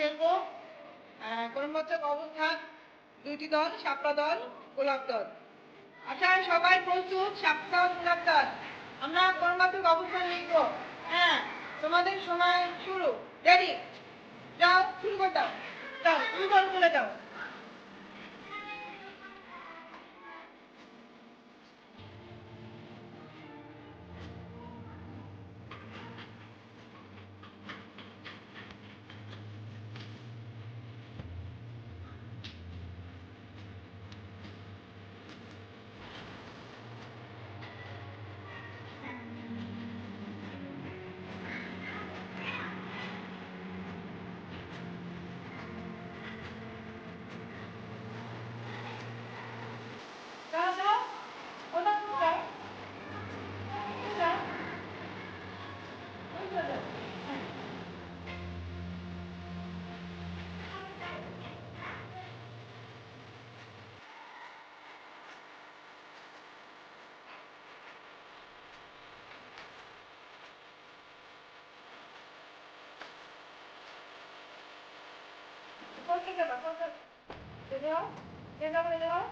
খেলব। কর্মোচ্চক অবস্থান দুইটি দল, সাপলা দল, গোলাপ দল। আচ্ছা সবাই প্রস্তুত, সাপলা দল, গোলাপ দল। আমরা কর্মাত্মক অবস্থান লিখব। হ্যাঁ তোমাদের সময় শুরু। দেরি যাও, শুরু করতাম যাও, তুমি দল বলে দাও। Cô 个吧，放这 được bảo?